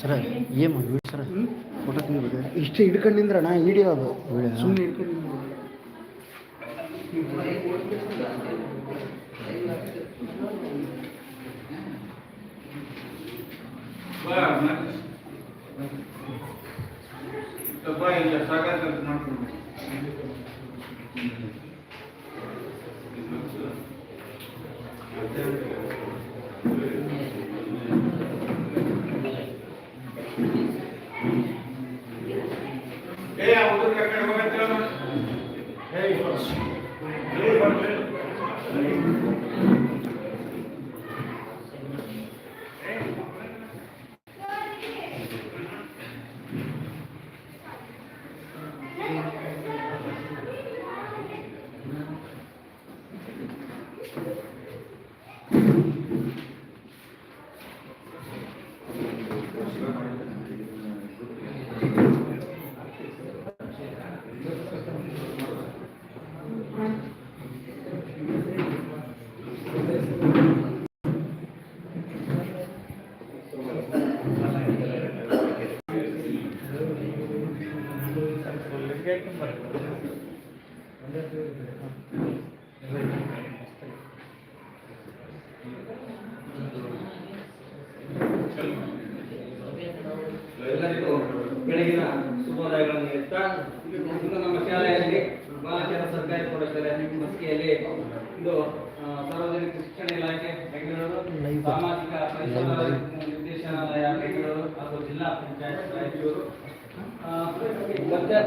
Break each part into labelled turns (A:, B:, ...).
A: ಸರ ಏನು ಮಾಡಿ ಸರ. ಫೋಟೋ ತೆಗಿಬೇಕು?
B: ಇಷ್ಟು ಹಿಡ್ಕೊಂಡಿಂದ್ರಣ ವಿಡಿಯೋ
A: ಹಿಡಿಯೋದು
B: ಸುಮ್ಮನೆ ಹಿಡ್ಕೊಂಡು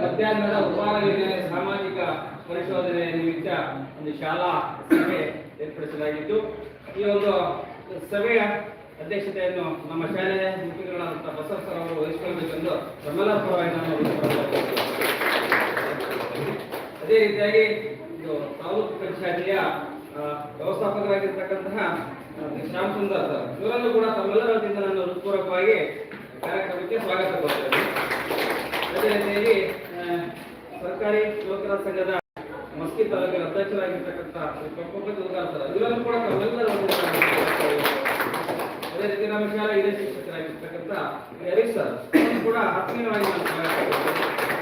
C: ಮಧ್ಯಾಹ್ನದ ಉಪಹಾರ ಯೋಜನೆ ಸಾಮಾಜಿಕ ಪರಿಶೋಧನೆ ನಿಮಿತ್ತ ಒಂದು ಶಾಲಾ ಸಭೆ ಏರ್ಪಡಿಸಲಾಗಿತ್ತು. ಈ ಒಂದು ಸಭೆಯ ಅಧ್ಯಕ್ಷತೆಯನ್ನು ನಮ್ಮ ಶಾಲೆಯ ಮುಖ್ಯಗಳಾದಂಥ ಬಸವ ಸರ್ ಅವರು ವಹಿಸಿಕೊಳ್ಳಬೇಕೆಂದು ನಮ್ಮೆಲ್ಲರ ನಾನು ಅದೇ ರೀತಿಯಾಗಿ ಇದು ತಾಲೂಕು ಪಂಚಾಯತಿಯ ವ್ಯವಸ್ಥಾಪಕರಾಗಿರ್ತಕ್ಕಂತಹ ಶ್ಯಾಮ್ ಸುಂದರ್ ಸರ್, ಇವರನ್ನು ಕೂಡ ತಮ್ಮೆಲ್ಲರ ನಾನು ಹೃತ್ಪೂರ್ವಕವಾಗಿ ಕಾರ್ಯಕ್ರಮಕ್ಕೆ ಸ್ವಾಗತ ಕೋರ್ತೇನೆ ಅದೇ ರೀತಿಯಾಗಿ ಸರ್ಕಾರಿ ಯುವಕರ ಸಂಘದ ಮಸ್ಕಿ ತಾಲೂಕಿನ ಅಧ್ಯಕ್ಷರಾಗಿರ್ತಕ್ಕಂಥ ಸರ್, ಇವರನ್ನು ಕೂಡ ನಾವೆಲ್ಲರೂ. ಅದೇ ರೀತಿ ನಮ್ಮ ಶಾಲೆ ಹಿರಿಯ ಶಿಕ್ಷಕರಾಗಿರ್ತಕ್ಕಂಥ ಹರೀಶ್ ಸರ್ ಕೂಡ ಆತ್ಮೀಯವಾಗಿ ನಾನು.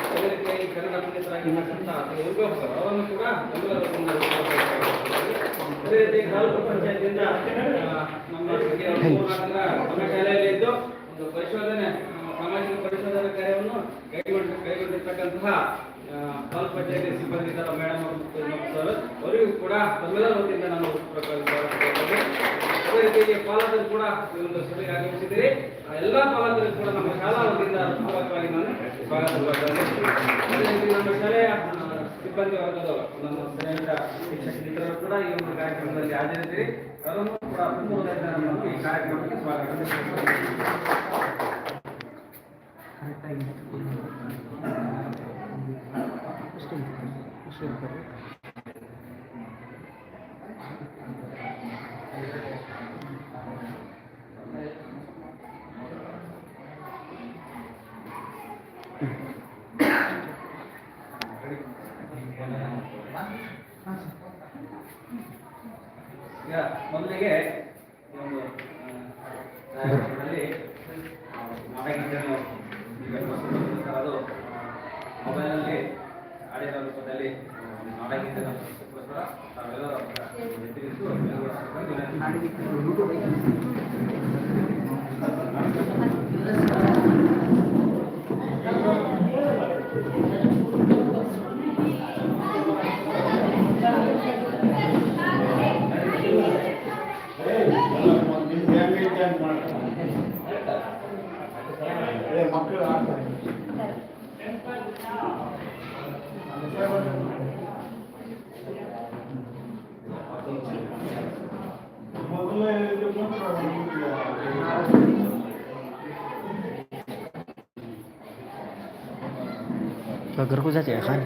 C: ಅದೇ ರೀತಿಯಾಗಿ ಕನ್ನಡ ಪಂಡಿತರಾಗಿರ್ತಕ್ಕಂಥ ಯುವಕ ಸರ್, ಅವರನ್ನು ಕೂಡ ಎಲ್ಲರೂ. ಅದೇ ರೀತಿ ತಾಲೂಕು ಪಂಚಾಯತಿಯಿಂದ ನಮ್ಮ ನಮ್ಮ ಶಾಲೆಯಲ್ಲಿ ಇದ್ದು ಒಂದು ಪರಿಶೋಧನೆ ಸಾಮಾಜಿಕ ಪರಿಶೋಧನಾ ಕಾರ್ಯವನ್ನು ಕೈಗೊಂಡು ಕೈಗೊಂಡಿರ್ತಕ್ಕಂತಹ ಆ, ಪಂಚಾಯತಿ ಸಿಬ್ಬಂದಿ ಸಿಬ್ಬಂದಿಗಳ ಮೇಡಮ್ ಅವರು ಸರ್ ಅವರಿಗೂ ಕೂಡ ತಮ್ಮೆಲ್ಲರ ವತಿಯಿಂದ ನಾನು. ಅದೇ ರೀತಿಯಾಗಿ ಪಾಲಕರು ಕೂಡ ಈ ಒಂದು ಸಭೆಗೆ ಆಗಮಿಸಿದ್ದೀರಿ ಎಲ್ಲ ಪಾಲಕರು ಕೂಡ ನಮ್ಮ ಶಾಲಾ ವತಿಯಿಂದ ಪೂರ್ವಕವಾಗಿ ನಾನು ಸ್ವಾಗತ ನಮ್ಮ ಶಾಲೆಯ ಸಿಬ್ಬಂದಿ ವರ್ಗದವರು ನಮ್ಮ ಸ್ನೇಹಿತ ಶಿಕ್ಷಕ ಮಿತ್ರರು ಕೂಡ ಈ ಒಂದು ಕಾರ್ಯಕ್ರಮದಲ್ಲಿ ಹಾಜರಿದ್ದೀರಿ ಅವರನ್ನು ಕೂಡ ತುಂಬುವುದರಿಂದ ಈ ಕಾರ್ಯಕ್ರಮಕ್ಕೆ ಸ್ವಾಗತ ಮೊದಲಿಗೆ ಈ ಒಂದು ಆ,
A: तो घर को जाते हैं खाने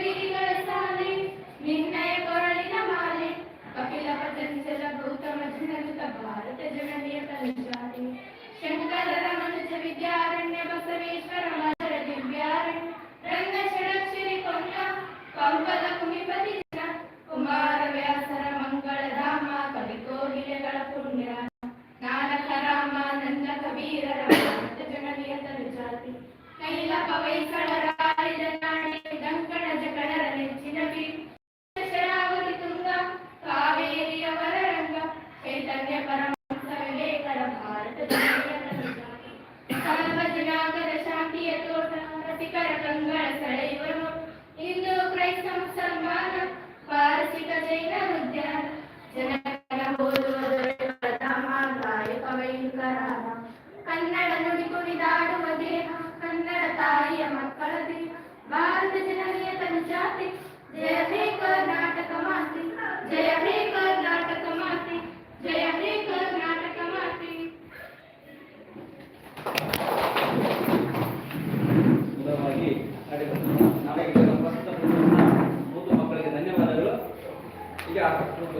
D: ರಚಿಸಲ ಗೌತಮಜನಕ
E: ಭಾರತ ಜನನಿಯ ತನುಜಾರಿ ಶಂಕರರ ಮನುಜ ವಿದ್ಯಾರಣ್ಯ ಬಸವೇಶ್ವರ ಮಧುರ ದಿವ್ಯಾರಣ್ಯ ರಂಗ ಷಡಕ್ಷರಿ ಕೊಂಡ ಪಂಪದ ಕುಮಿಪತಿ ಜನ ಕುಮಾರ ವ್ಯಾಸರ ಮಂಗಳ ರಾಮ ಕವಿ ಕೋಗಿಲೆಗಳ ಪುಣ್ಯ ನಾನಕ ರಾಮ ನಂದ ಕಬೀರ ಭಾರತ ಜನನಿಯ ತನುಜಾತಿ ಕೈಲ
D: ಪವೈಸಳ ರಾಳಿದ ನಾಣ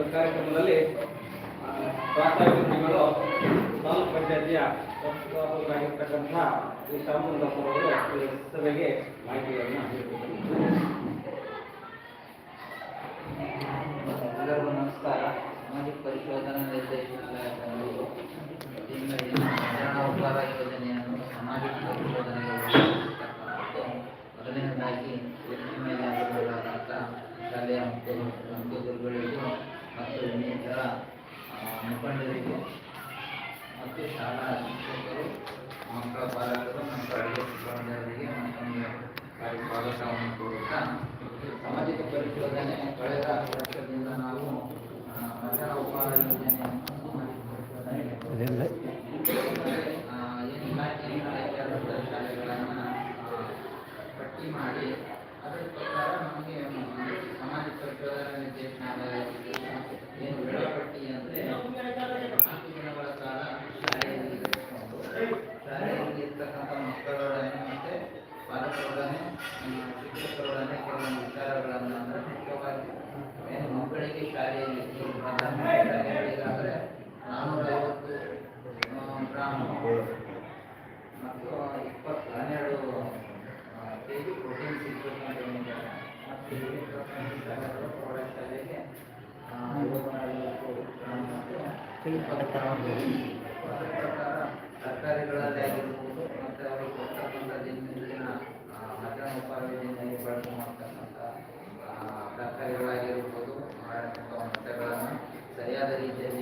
D: ಒಂದು ಕಾರ್ಯಕ್ರಮದಲ್ಲಿ ಪ್ರಾಥಮಿಕಗಳು ತಾಲೂಕು ಪಂಚಾಯತಿಯ ಆಗಿರ್ತಕ್ಕಂಥ ಈ ಶಾಮುಂದಪ್ಪರವರು ಸಭೆಗೆ ಮಾಹಿತಿಯನ್ನು ನೀಡುತ್ತಿದ್ದಾರೆ
F: ಸರ್ಕಾರಿಗಳಲ್ಲಾಗಿರ್ಬೋದು ಮತ್ತು ಅವ್ರಿಗೆ ಕೊಡ್ತಕ್ಕಂಥ ದಿನದಿಂದ ಮಧ್ಯಾಹ್ನ ಉಪಯೋಗದಿಂದಾಗಿ ಬಳಕೆ ಮಾಡ್ತಕ್ಕಂಥ ತರಕಾರಿಗಳಾಗಿರ್ಬೋದು ಮಾಡಿರ್ತಕ್ಕಂಥ ಸರಿಯಾದ ರೀತಿಯಲ್ಲಿ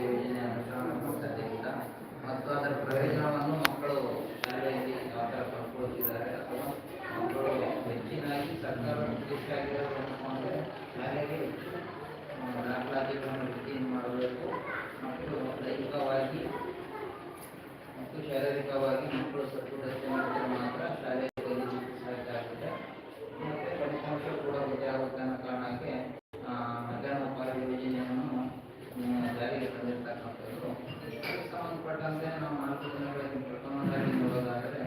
F: ಪಟ್ಟಂತೆ ನಾವು ನಾಲ್ಕು ದಿನಗಳಲ್ಲಿ ಪ್ರಥಮವಾಗಿ ನೋಡೋದಾದರೆ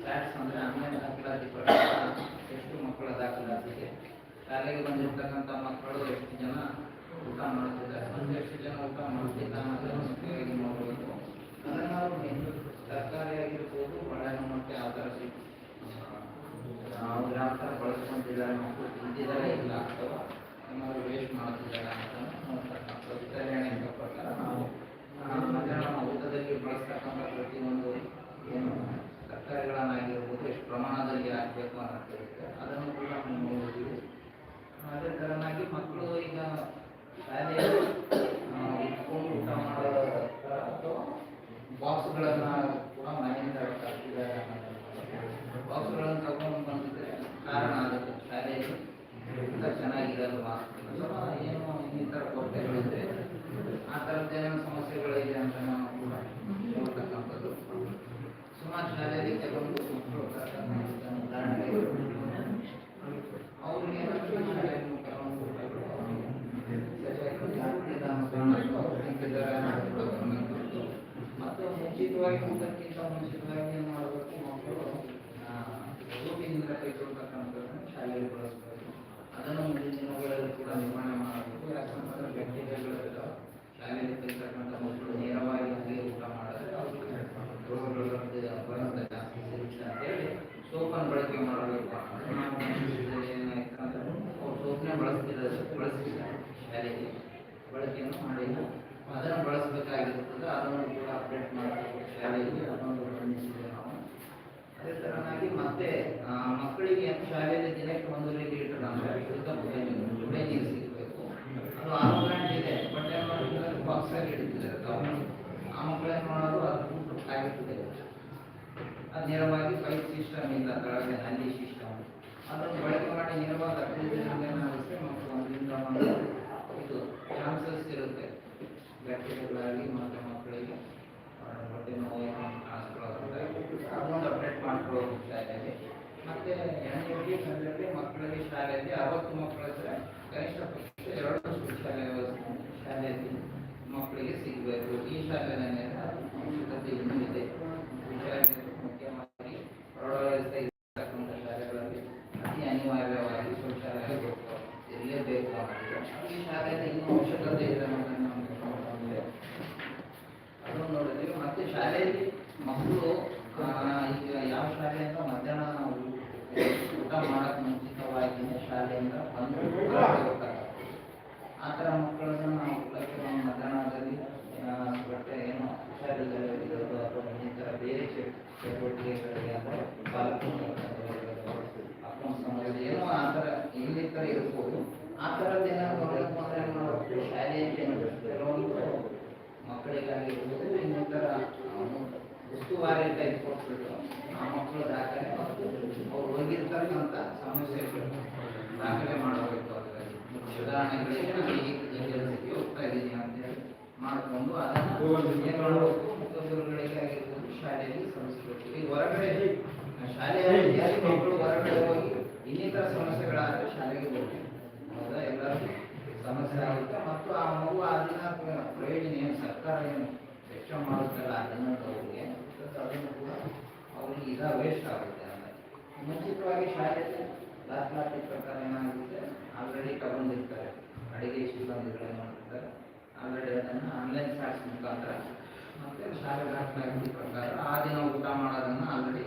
F: ಸ್ಯಾಟ್ಸ್ ಅಂದರೆ ಆನ್ಲೈನ್ ದಾಖಲಾತಿ ಪ್ರಕಾರ ಎಷ್ಟು ಮಕ್ಕಳ ದಾಖಲಾತಿಗೆ, ಶಾಲೆಗೆ ಬಂದಿರ್ತಕ್ಕಂಥ ಮಕ್ಕಳು ಎಷ್ಟು ಜನ ಊಟ ಮಾಡ್ತಿದ್ದಾರೆ ಒಂದು ಎಷ್ಟು
D: ಜನ ಊಟ ಮಾಡ್ತಿದ್ದಾರೆ ಅನ್ನೋದನ್ನು ಮುಖ್ಯವಾಗಿ ನೋಡಬೇಕು. ಅದನ್ನು ನಾವು ಸರ್ಕಾರಿಯಾಗಿರ್ಬೋದು ಒಳ್ಳೆಯ ಮಟ್ಟ ಆ ಥರ ಸಿಟ್ಟು ಯಾವ ಯಾವ ಥರ ಬಳಸ್ಕೊಂಡಿದ್ದಾರೆ ಮಕ್ಕಳು ತಿಂದಿದ್ದಾರೆ ಇದ್ದಾರೆ ಅನ್ನೋದು यू मकड़े कनिष्ठ पक्ष शाले मकड़े सिंह ಆಗಿರಬೇಕು ಎಲ್ಲರಿಗೂ ಹೋಗ್ತಾ ಇದ್ದೀನಿ ಅಂತೇಳಿ ಮಾಡಿಕೊಂಡು ಅದನ್ನು ತೊಂದರೆಗಳಿಗೆ ಆಗಿರ್ಬೋದು ಶಾಲೆಯಲ್ಲಿ ಸಂಸ್ಕೃತಿ ಈಗ ಹೊರಗಡೆ ಶಾಲೆಯ ಮಕ್ಕಳು ಹೊರಗಡೆ ಹೋಗಿ ಇನ್ನಿತರ ಸಮಸ್ಯೆಗಳಾದರೆ ಶಾಲೆಗೆ ಹೋಗ್ತಾರೆ ಹೌದಾ ಎಲ್ಲರಿಗೂ ಸಮಸ್ಯೆ ಆಗುತ್ತೆ ಮತ್ತು ಆ ಮಗು ಅದನ್ನ ಪ್ರಯೋಜನ ಏನು ಸರ್ಕಾರ ಏನು ವೆಚ್ಚ ಮಾಡುತ್ತಲ್ಲ ಅದನ್ನು ಅವ್ರಿಗೆ ಅದನ್ನು ಕೂಡ ಅವ್ರಿಗೆ ಇದ ವೇಸ್ಟ್ ಆಗುತ್ತೆ ಮುಂಚಿತವಾಗಿ ಶಾಲೆಯಲ್ಲಿ ದಾಖಲಾತಿ ಪ್ರಕಾರ ಏನಾಗುತ್ತೆ ಆಲ್ರೆಡಿ ತಗೊಂಡಿರ್ತಾರೆ ಅಡುಗೆ ಸಿಬ್ಬಂದಿಗಳನ್ನು ಮಾಡ್ತಾರೆ ಆಮೇಲೆ ಅದನ್ನು ಆನ್ಲೈನ್ ಕ್ಲಾಸ್ ಮುಖಾಂತರ ಮತ್ತು ಶಾಲೆಗಳ ಪ್ರಕಾರ ಆ ದಿನ ಊಟ ಮಾಡೋದನ್ನು ಆಲ್ರೆಡಿ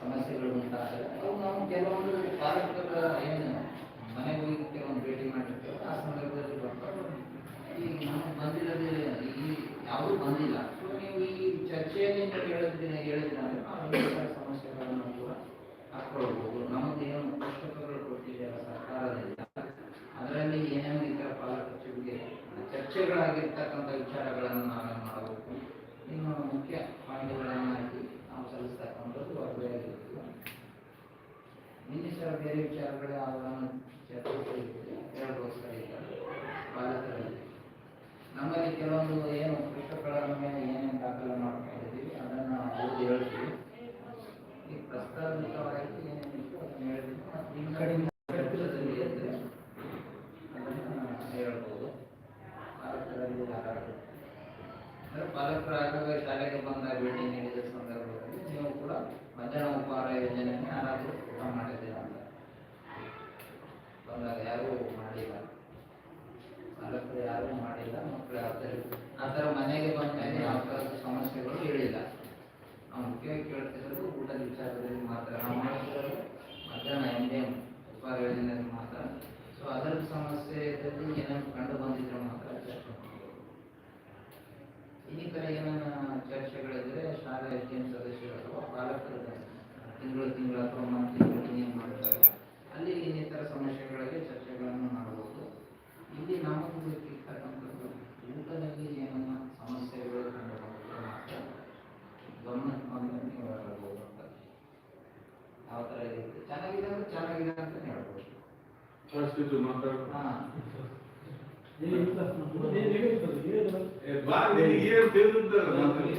D: ಸಮಸ್ಯೆಗಳು ಉಂಟಾದರೆ ಅವು ನಾವು ಕೆಲವೊಂದು ಪಾಲಕರ ಏನು ಮನೆಗೆ ಹೋಗಿ ಕೆಲವೊಂದು ಭೇಟಿ ಮಾಡಿರ್ತೇವೆ ಆ ಸಂದರ್ಭದಲ್ಲಿ ಬರ್ತಾರೆ. ಈ ನಮಗೆ ಬಂದಿರೋದು ಈ ಯಾವುದೂ ಬಂದಿಲ್ಲ. ಸೊ ನೀವು ಈ ಚರ್ಚೆಯಲ್ಲಿ ಹೇಳಿದ್ರೆ ಹೇಳಿದ್ರೆ ಅಂದರೆ ಸಮಸ್ಯೆಗಳನ್ನು ಕೂಡ ಹಾಕ್ಕೊಳ್ಬೋದು. ನಮ್ಮದು ಏನು ಪುಸ್ತಕಗಳು ಕೊಟ್ಟಿದೆಯಲ್ಲ ಸರ್ಕಾರದಿಂದ. ಅದರಲ್ಲಿ ಏನೇನು ಇತರ ಪಾಲಕರಿಗೆ ಚರ್ಚೆಗಳಾಗಿರ್ತಕ್ಕಂಥ ವಿಚಾರಗಳನ್ನು ನಾವೇನು ಮಾಡಬೇಕು? ಇನ್ನು ಮುಖ್ಯ ಪಾಯಿಂಟ್ಗಳು ಇನ್ನಿತರ ಬೇರೆ ವಿಚಾರಗಳೇ ಅವುಗಳನ್ನು ಚರ್ಚಿಸಲಿಕ್ಕೆ ಹೇಳಬಹುದಾಗಿದ್ದಾರೆ ಬಾಲಕರಲ್ಲಿ. ನಮ್ಮಲ್ಲಿ ಕೆಲವೊಂದು ಏನು ಪುಸ್ತಕಗಳನ್ನು ಮೇಲೆ ಏನೇನು ದಾಖಲೆ ಮಾಡ್ಕೊಂಡಿದ್ದೀವಿ ಅದನ್ನು ಓದಿ ಹೇಳ್ತೀವಿ. ಈ ಪ್ರಸ್ತಾವಿತವಾಗಿ ಏನೇನು
E: ಅದನ್ನು ಹೇಳಿದ್ರು
D: ನಿಮ್ಮ ಕಡೆಯಿಂದ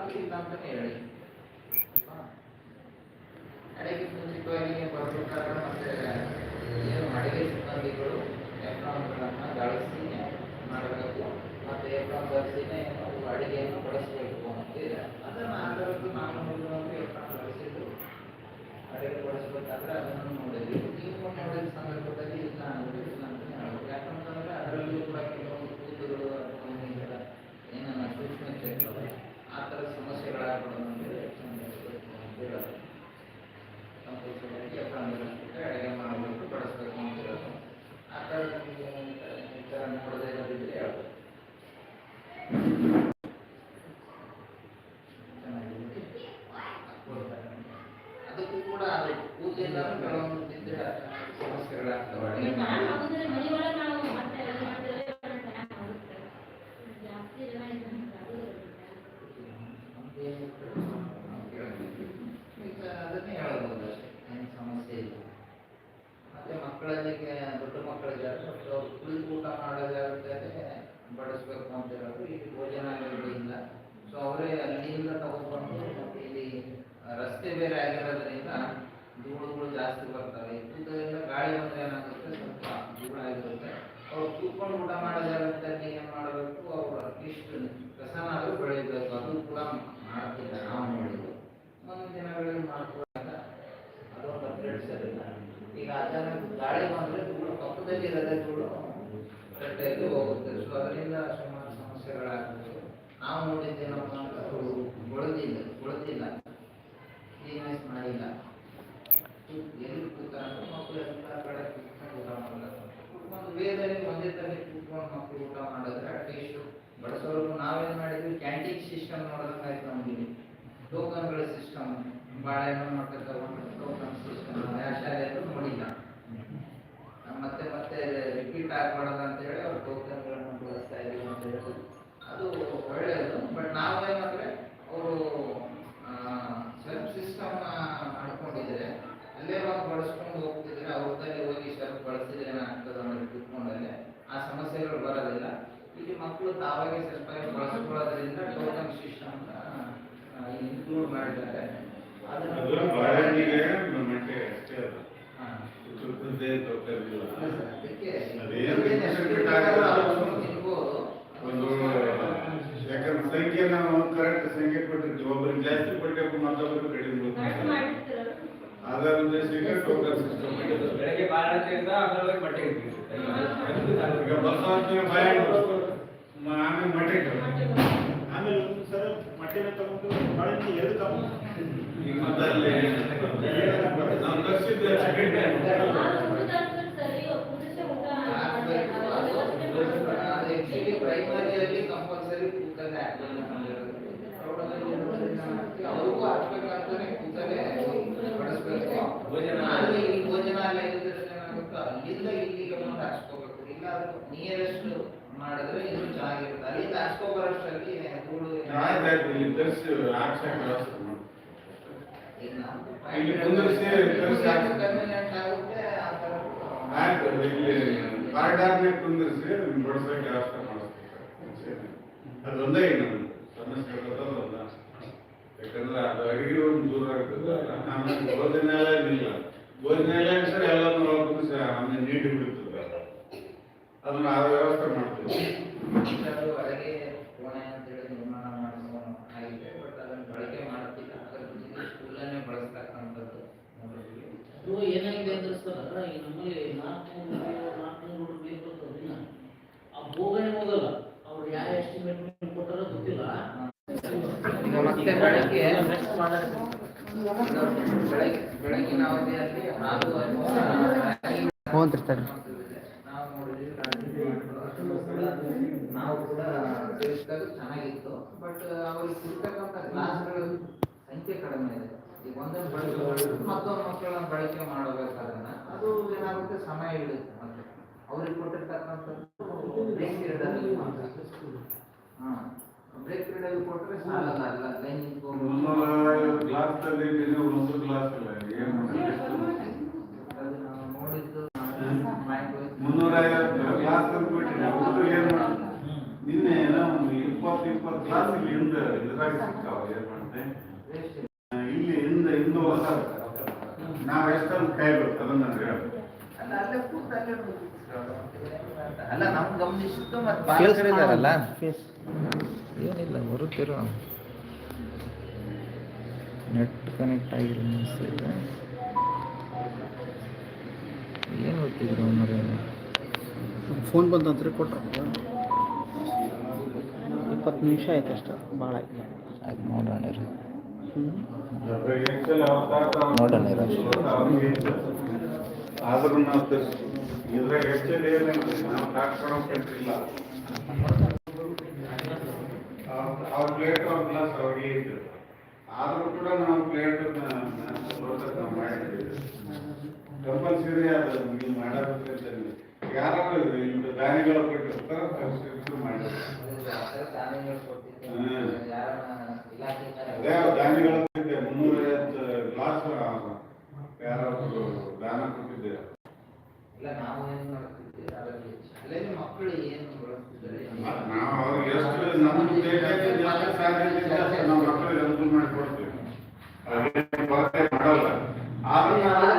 D: ಆಗಲಿಲ್ಲ ಅಂತಾನೆ ಹೇಳಿ ಅಡಿಗೆ ಮುಂಚಿತವಾಗಿ ಪತ್ರಕಾರರು ಮತ್ತೆ, ಏನು ಅಡಿಗೆ ಸಿಬ್ಬಂದಿಗಳು ಎಪ್ರಾನ್ಗಳನ್ನು ಗಳಿಸಿ ಮಾಡಬೇಕು. ಮತ್ತು ಎಪ್ರಾನ್ ಧರಿಸಿನೇ ಅಡಿಗೆಯನ್ನು ಬಳಸಬೇಕು ಅಂತದ್ದು ಕೂಡ ಗಾಳಿ ಬಂದರೆ ಧೂಳು ಪಕ್ಕದಲ್ಲಿ ಇರೋದೇ ಧೂಳು ಹೋಗುತ್ತೆ. ಸೊ ಅದರಿಂದ ಸುಮಾರು ಸಮಸ್ಯೆಗಳಾಗುತ್ತೆ ನಾವು ನೋಡಿದ್ದೇನಪ್ಪ ಅಂತ ಮಾಡಿಲ್ಲ. ಎಲ್ಲಿ ಮಕ್ಕಳು ಕಡೆ ಕೂತ್ಕೊಂಡು ಊಟ ಮಾಡಲ್ಲ. ಕುತ್ಕೊಂಡು ಒಂದೇ ತಲೆ ಕೂತ್ಕೊಂಡು ಮಕ್ಕಳು ಊಟ ಮಾಡಿದ್ರೆ ಅಟ್ಲೀಸ್ಟ್ ನಾವೇನು ಮಾಡಿದ್ವಿ? ಕ್ಯಾಂಟೀನ್ ಸಿಸ್ಟಮ್ ನೋಡೋದಂಗಾಯ್ತು ನಮಗೆ. ಟೋಕನ್ಗಳ ಸಿಸ್ಟಮ್ ಬಾಳೆಹಣ್ಣು ಮಾಡ್ತಾ ತಗೊಂಡು ಮತ್ತೆ ಮತ್ತೆ ರಿಪೀಟ್ ಆಗಬಾರ್ದು ಅಂತ ಹೇಳಿ ಅವ್ರು ಟೋಕನ್ಗಳನ್ನು ಬಳಸ್ತಾ ಇದ್ದೀವಿ ಅಂತ ಹೇಳಿ ಅದು ಒಳ್ಳೆಯದು ಬಟ್ ನಾವೇನಂದ್ರೆ ಅವರು ಸೆಲ್ಫ್ ಸಿಸ್ಟಮ್ ಮಾಡ್ಕೊಂಡಿದ್ರೆ, ಅಲ್ಲೇ ಹೋಗಿ ಬಳಸ್ಕೊಂಡು ಹೋಗ್ತಿದ್ರೆ ಅವ್ರದ್ದಲ್ಲಿ ಹೋಗಿ ಸೆಲ್ಫ್ ಬಳಸಿದ್ರೆ ಏನಾಗ್ತದೆ
G: ಅನ್ನೋದು ತಿಳ್ಕೊಂಡಲ್ಲೇ ಆ ಸಮಸ್ಯೆಗಳು
D: ಬರೋದಿಲ್ಲ.
G: ಇಲ್ಲಿ ಮಕ್ಕಳು
D: ತಾವಾಗೆ ಸ್ವಲ್ಪ ಬಳಸ್ಕೊಳ್ಳೋದ್ರಿಂದ
G: ಟೋಕನ್
D: ಸಿಸ್ಟಮ್ ಇನ್ಕ್ಲೂಡ್
G: ಮಾಡಿದ್ದಾರೆ.
D: ಅದನ್ನು
G: ಹಾಕಿದ್ರೆ
D: ಅದನ್ನು ತಿನ್ಬೋದು.
G: ಒಂದು ಯಾಕಂದ್ರೆ ಸಂಖ್ಯೆ ನಾವು ಕರೆಕ್ಟ್ ಸಂಖ್ಯೆ ಕೊಟ್ಟಿರ್ತೀವಿ ಒಬ್ಬರಿಗೆ ಜಾಸ್ತಿ ಕೊಟ್ಟೆ ಮತ್ತೊಬ್ಬರು ಕಡಿಮೆ
E: ಕರೆಕ್ಟ್
G: ಕೊಡ್ತೀವಿ.
E: ಮಾಡಿರ್ತೀರಲ್ಲ?
G: ಅದರ ಉದ್ದೇಶಕ್ಕೆ ಟೋಕನ್ ಸಿಸ್ಟಮ್
C: ಬೆಳಗ್ಗೆ ಬಾಳೆಹಣ್ಣಿಂದ ಅಂಗಳವಾಗಿ ಮೊಟ್ಟೆ ಇಡ್ತೀವಿ.
G: ಈಗ ಆಮೇಲೆ ಮೊಟ್ಟೆ ಇಟ್ಟು.
B: ಆಮೇಲೆ ಸರ್ ಮಟ್ಟಿನ ತಗೊಂಡು ಬಾಳೆಹಣ್ಣು ಎರಡು ತಗೊಂಡು
D: ಪ್ರೈಮರಿಯಲ್ಲಿ ಕಂಪಲ್ಸರಿ ಕೂತಲ್ಲೇ ಹಾಕ್ಬೇಕು ನಮ್ಗಿರೋದು. ಪ್ರೌಢದಲ್ಲಿ ಇರೋದ್ರಿಂದ ಮಾಡ್ತೀವಿ. ಅವ್ರಿಗೂ ಹಾಕ್ಬೇಕಂತಾನೆ ಕೂತಲ್ಲೇ ಬಡಿಸ್ಬೇಕು.
C: ಭೋಜನ-
D: ಅಲ್ಲಿ ಈ ಭೋಜನಾಲಯ ಇರೋದ್ರಿಂದ ಏನಾಗುತ್ತೋ ಅಲ್ಲಿಂದ ಇಲ್ಲಿಗೆ ಬಂದು ಹಾಕ್ಸ್ಕೋಬೇಕು ಇಲ್ಲ ಅದು ನಿಯರೆಸ್ಟ್ ಮಾಡಿದ್ರೆ ಇನ್ನೂ ಚೆನ್ನಾಗಿರುತ್ತೆ ಅಲ್ಲಿಂದ ಹಾಕ್ಸ್ಕೊಬರೋಷ್ಟರಲ್ಲಿ ಧೂಳು
G: ಆಯ್ತಾಯ್ತು ಇಲ್ಲಿ ಕುಂದಿರ್ಸಿ ಆಯ್ತು ಇಲ್ಲಿ ಕಾರಿಡಾರ್ನೇ ಕುಂದಿರಿಸಿ ಅದೊಂದೇ ನಮ್ದು. ಸಮಸ್ಯೆ ಇರೋದಲ್ಲ ಯಾಕಂದ್ರೆ ಅದು ಅಡಿಗೆ ಒಂದು ದೂರ ಆಗ್ತದೆ ಆಮೇಲೆ ಭೋಜನಾಲಯ ಇಲ್ಲ ಭೋಜನಾಲಯ ಸರ್ ಎಲ್ಲನೂ ಒಳಗೆ ಆಮೇಲೆ ನೀಡಿ ಬಿಡ್ತದೆ ಅದನ್ನ ಆ ವ್ಯವಸ್ಥೆ ಮಾಡ್ತೀವಿ
D: ಅದು ಅಡುಗೆ ಕೋಣೆ ಅಂತೇಳಿ ನಿರ್ಮಾಣ ಮಾಡಿಸೋ ಆಗಿದೆ ಬಟ್ ಅದನ್ನು ಬಳಕೆ ಮಾಡ್ತಿಲ್ಲ ಅದ್ರ ಜೊತೆಗೆ ಸ್ಕೂಲನ್ನೇ ಬಳಸ್ತಕ್ಕಂಥದ್ದು ನೋಡಿದ್ವಿ.
H: ಅದು ಏನಾಗಿದೆ ಅಂದ್ರೆ ಸರ್ ಈ ನಮ್ಮಲ್ಲಿ ನಾಲ್ಕುನೂರು ನಾಲ್ಕುನೂರು ಮೇಲೆ ಬರ್ತದಿಲ್ಲ ಆ ಹೋಗನೆ ಹೋಗಲ್ಲ ಅವ್ರು ಯಾವ ಎಸ್ಟಿಮೇಟ್ ಕೊಟ್ಟಾರೋ ಗೊತ್ತಿಲ್ಲ
D: ಮತ್ತೆ ಬೆಳಗ್ಗೆ
H: ನೆಕ್ಸ್ಟ್ ಮಾಡೋಣ
D: ಬೆಳಗ್ಗೆ ಬೆಳಗಿನ ಅವಧಿಯಲ್ಲಿ ಹಾಲು ಅನ್ನುವ ರಾಗಿ ನಾವು ಕೂಡ ಸೇರಿಸಿದಾಗ ಚೆನ್ನಾಗಿತ್ತು. ಬಟ್ ಅವ್ರಿಗೆ ಸಿಗ್ತಕ್ಕಂಥ ಕ್ಲಾಸ್ಗಳ ಸಂಖ್ಯೆ ಕಡಿಮೆ ಇದೆ. ಈಗ ಒಂದೊಂದು ಬಳಕೆ ಮತ್ತೊಂದು ಮಕ್ಕಳನ್ನ ಬಳಕೆ ಮಾಡಬೇಕಾದ್ರೆ ಅದು ಏನಾಗುತ್ತೆ? ಸಮಯ ಹಿಡಿಯುತ್ತೆ ಮತ್ತೆ. ಅವ್ರಿಗೆ ಕೊಟ್ಟಿರ್ತಕ್ಕಂಥದ್ದು ಬ್ರೇಕ್ ಪೀರಿಯಡಲ್ಲಿ ಹಾಂ ಬ್ರೇಕ್ ಪೀರಿಯಡಲ್ಲಿ ಕೊಟ್ಟರೆ ಸಾಲಲ್ಲ. ಅಲ್ಲ ಲೈನ್
G: ಒಂದು ಕ್ಲಾಸ್ ಇಲ್ಲ. ಏನು ಮಾಡೋದು?
D: ಅದು ನಾವು ನೋಡಿದ್ದು
G: ಮುನ್ನೂರ ಐವತ್ತು ಕ್ಲಾಸ್ ತಂದ್ಬಿಟ್ಟಿನಿ ಹುಡುಗರು ಏನು ಮಾಡೋದು ನಿನ್ನೆ ಏನೋ ಒಂದು ಇಪ್ಪತ್ತು ಇಪ್ಪತ್ತು ಕ್ಲಾಸ್ ಇಲ್ಲಿ ಹಿಂದ ಇದ್ರಾಗ ಸಿಕ್ಕಾವ ಏನ್ ಮಾಡ್ತೆ? ಇಲ್ಲಿ ಹಿಂದ ಹಿಂದೆ ಹೊಸ ನಾವ್ ಎಷ್ಟೊಂದು ಕಾಯ್ಬೇಕು ಅದನ್ನ ಹೇಳು.
D: ಅಲ್ಲ ಅಲ್ಲೇ ಕೂತು ಅಲ್ಲೇ ಅಲ್ಲ ನಮ್ ಗಮನಿಸಿದ್ದು ಮತ್ತೆ
A: Face
D: ಬಾಲಕರಿದಾರಲ್ಲ ಏನಿಲ್ಲ ಬರುತ್ತಿರೋ ನೆಟ್ ಕನೆಕ್ಟ್ ಆಗಿಲ್ಲ ಅನಿಸ್ತಿದೆ ಏನು ಮರೆ
A: ಫೋನ್ ಬಂತಂದ್ರೆ ಕೊಟ್ರು ಇಪ್ಪತ್ತು ನಿಮಿಷ ಆಯ್ತು ಅಷ್ಟು. ಭಾಳ ಆಯ್ತು.
D: ಅದು ನೋಡೋಣ ರೀ ನೋಡೋಣ.
G: ಆದ್ರೂ ನಾವು ಇದ್ರಾಗ ಏನಂದ್ರೆ ನಾವು ಹಾಕ್ಕೊಳಕ್ಕಿಲ್ಲ ಅವ್ರ ಪ್ಲೇಟ್ ಅವ್ರ ಗ್ಲಾಸ್ ಅವ್ರಿಗೆ ಇದ್ರು ಆದ್ರೂ ಕೂಡ ನಾವು ಪ್ಲೇಟ್ ನಾವು ಕಂಪಲ್ಸರಿ ಅದು ನೀವು ಮಾಡಬೇಕು ಯಾರು ಇಲ್ಲಿ ದಾನಿಗಳು ಕೊಟ್ಟಿರ್ತಾರೆ ಮಾಡಿರ್ತಾರೆ ಅದೇ ದಾನಿಗಳು ಕೊಟ್ಟಿದ್ದೆ ಮುನ್ನೂರ ಐವತ್ತು ಗ್ಲಾಸ್ ಯಾರೊಬ್ರು ದಾನ ಕೊಟ್ಟಿದ್ದೆ.
D: ಇಲ್ಲ ನಾವು ಏನು ಮಾಡ್ತಿದ್ವಿ ಅದರಲ್ಲಿ ಶಾಲೆಯಲ್ಲಿ ಮಕ್ಕಳು ಏನು ಬಳಸ್ತಿದ್ದಾರೆ?
G: ನಾವು ಅವ್ರಿಗೆ ಎಷ್ಟು ನಮ್ಗೆ ಬೇಕಾದ ಎಷ್ಟು ಸಾಧ್ಯತೆ ಇದೆ ಅಷ್ಟು ನಾವು ಮಕ್ಕಳಿಗೆ ಅನುಕೂಲ ಮಾಡಿ ಕೊಡ್ತೀವಿ. ಅದೇನ್ ಕೊರತೆ ಮಾಡಲ್ಲ. ಆದ್ರೂ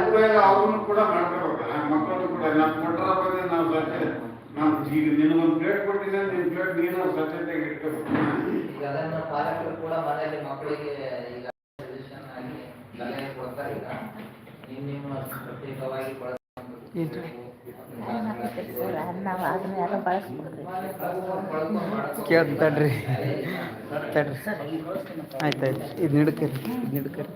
G: ಕೂಡ ಅವ್ರನ್ನು ಕೂಡ ಮಾಡ್ಕೋಬೇಕಲ್ಲ ಮಕ್ಕಳು ಕೂಡ ನಾವು ಕೊಟ್ಟರ ಬಗ್ಗೆ ನಾವು ಸ್ವಚ್ಛ ನಾವು ಈಗ ನಿನಗೊಂದು ಪ್ಲೇಟ್ ಕೊಟ್ಟಿದ್ದೆ ನಿನ್ನ ಪ್ಲೇಟ್ ನೀನು ಸ್ವಚ್ಛತೆಗೆ ಇಟ್ಕೋಬೇಕು
D: ಈಗ ಅದನ್ನ ಪಾಲಕರು ಕೂಡ ಮನೆಯಲ್ಲಿ ಮಕ್ಕಳಿಗೆ ಈಗ ಸಜೆಷನ್ ಆಗಿ ಸಲಹೆ ಕೊಡ್ತಾರೆ ಈಗ ನಿಮ್ಮ ನಿಮ್ಮ ಪ್ರತ್ಯೇಕವಾಗಿ
A: ಕೇಳ್ತೀನಿ ತಡ್ರಿ. ತಡ್ರಿ. ಆಯ್ತು ಆಯ್ತು. ಇದು ನಿಡ್ಕರಿ ಇದು ನಿಡ್ಕರಿ.